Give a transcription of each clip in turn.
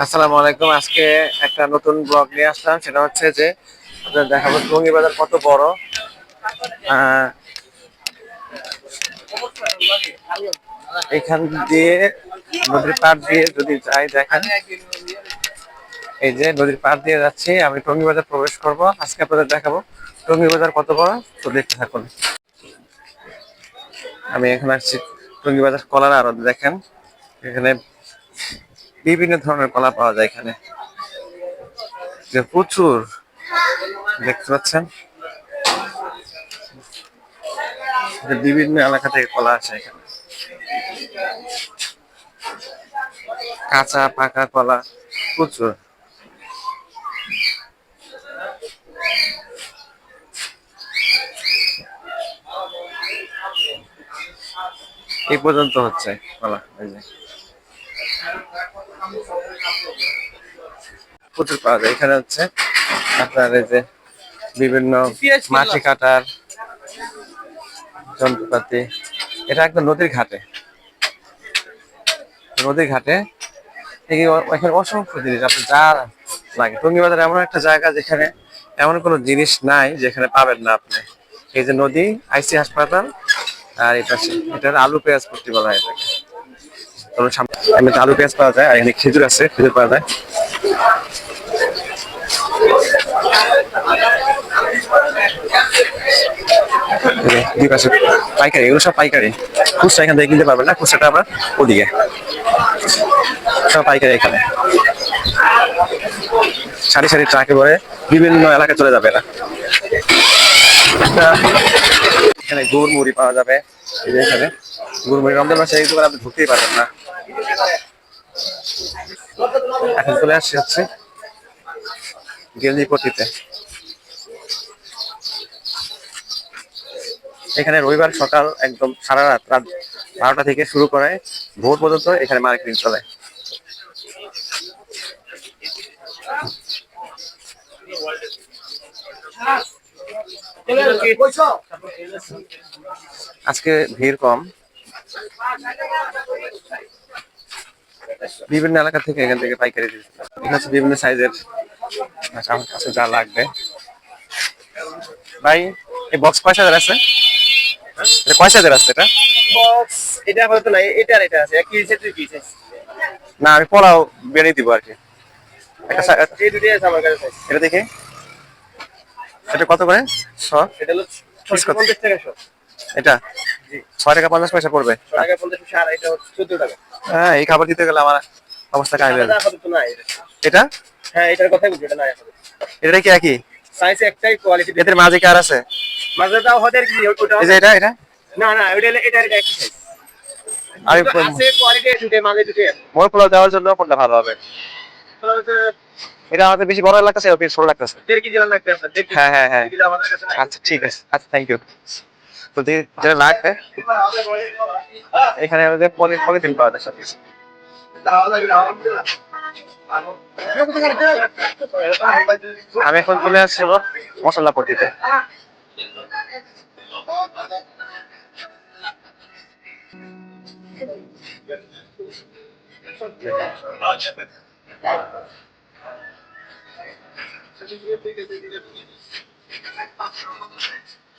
আসসালামু আলাইকুম। আজকে একটা নতুন ব্লগ নিয়ে আসলাম। সেটা হচ্ছে যে দেখাবো টঙ্গী বাজার কত বড়। এখান দিয়ে নদীর পাড় দিয়ে যদি যাই দেখেন। এই যে নদীর পাড় দিয়ে যাচ্ছি। আমি টঙ্গী বাজার প্রবেশ করব। আজকে আপনাদের দেখাবো টঙ্গী বাজার কত বড়। তো দেখতে থাকুন। আমি এখানে আসছি টঙ্গী বাজার কলার আরও দেখেন। এখানে বিভিন্ন ধরনের কলা পাওয়া যায় এখানে। যে প্রচুর দেখতে পাচ্ছেন। বিভিন্ন এলাকা থেকে কলা আসে এখানে। কাঁচা, পাকা কলা, প্রচুর। এই পর্যন্ত হচ্ছে কলা যে। প্রচুর পাওয়া যায়। এখানে হচ্ছে আপনার এই যে বিভিন্ন মাটি কাটার যন্ত্রপাতি। এটা একদম নদীর ঘাটে। নদীর ঘাটে। এখানে অসংখ্য জিনিস। আপনার যা লাগে। টঙ্গী বাজার এমন একটা জায়গা যেখানে এমন কোনো জিনিস নাই যেখানে পাবেন না আপনি। এই যে নদী আইসি হাসপাতাল আর এটা এটা আলু পেঁয়াজ পট্টি বলা হয় এটাকে। এমনিতে আলু পেঁয়াজ পাওয়া যায়, আর এখানে খেজুর আছে, খেজুর পাওয়া যায়। পাশে পাইকারি, এগুলো সব পাইকারি। খুচরা এখান থেকে কিনতে পারবেন না, খুচরাটা আবার ওদিকে। সব পাইকারি এখানে। সারি সারি ট্রাকে করে বিভিন্ন এলাকায় চলে যাবে এরা। এখানে গুড় মুড়ি পাওয়া যাবে এখানে। গুড় মুড়ি রমজান মাসে এই দোকানে আপনি ঢুকতেই পারবেন না। এখন চলে আসছে হচ্ছে গেঞ্জি পট্টিতে। এখানে রবিবার সকাল একদম সারা রাত রাত বারোটা থেকে শুরু করে ভোর পর্যন্ত এখানে মার্কেটিং চলে। আজকে ভিড় কম। বিভিন্ন এলাকা থেকে এখান থেকে পাইকারি দিচ্ছে। এখানে বিভিন্ন সাইজের আমার কাছে যা লাগবে। ভাই এই বক্স কয় সাইজের আছে? এটা কয় সাইজের আছে এটা? বক্স এটা আপাতত নাই এটা আর এটা আছে দুই না আমি পোলাও বেরিয়ে দিব আর কি একটা এই দুটোই আছে আমার কাছে এটা দেখি। এটা কত করে? শ এটা হলো টাকা শো। এটা? ছয় টাকা পঞ্চাশ পয়সা পড়বে। হ্যাঁ এই খাবার দিতে গেলে আমার অবস্থা কাহিল এটা। হ্যাঁ এটার কথাই বলছি এটা নাই এটা কি একই? সাইজ একটাই কোয়ালিটি এদের মাঝে কি আর আছে? মাঝে দাও হদের কি? ওটা এই যে এটা এটা? না না ওটা এটা এটা একই সাইজ আমি আছে কোয়ালিটি দুটো মাঝে দুটো মোর পোলাও দেওয়ার জন্য কোনটা ভালো হবে? এটা আমাদের বেশি বড় লাগতেছে ছোট লাগতেছে। দেড় কেজি হ্যাঁ হ্যাঁ হ্যাঁ। আচ্ছা ঠিক আছে। আচ্ছা থ্যাংক ইউ এখানে আমাদের পনির পলিথিন পাওয়া যায় আমি এখন চলে আসছি মশলা পট্টিতে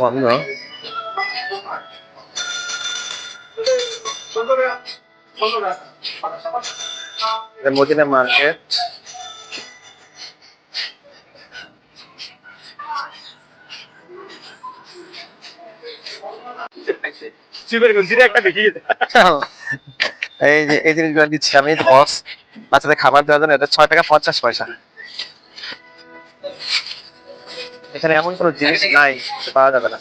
বন্ধ। এটা মদিনা এই জিনিসগুলো দিচ্ছি আমি বক্স বাচ্চাদের খাবার দেওয়ার জন্য এটা ছয় টাকা পঞ্চাশ পয়সা। এখানে এমন কোনো জিনিস নাই পাওয়া যাবে না।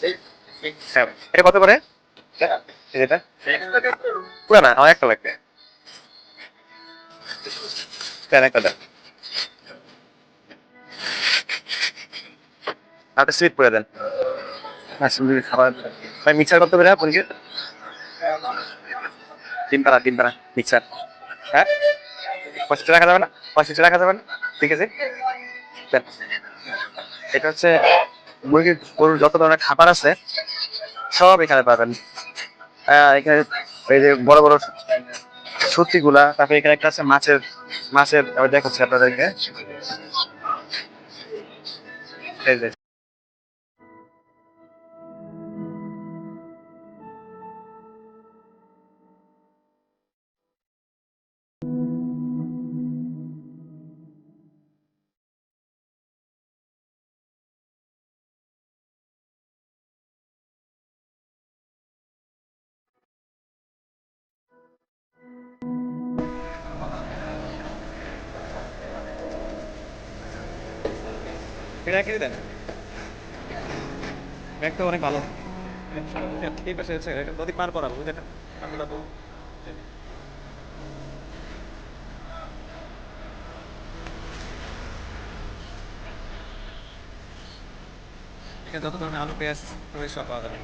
হ্যাঁ এটা কত করে? পুরা না আমার একটা লাগবে। দেন একটা দেন? একটা সুইট করে দেন। খাবার ভাই মিক্সার করতে পারে পনিকে তিন পারা তিন পারা মিক্সার হ্যাঁ? রাখা যাবে না? রাখা যাবে না? ঠিক আছে। এটা হচ্ছে মুরগির গরুর যত ধরনের খাবার আছে, সব এখানে পাবেন। এখানে এই যে বড় বড় সত্যি গুলা তারপরে এখানে একটা আছে মাছের মাছের দেখাচ্ছি আপনাদেরকে। এটা দেন ব্যাগটা অনেক ভালো। আছে নদী পার করা বুঝলেন? যত ধরনের আলু, পেঁয়াজ সব পাওয়া যাবে।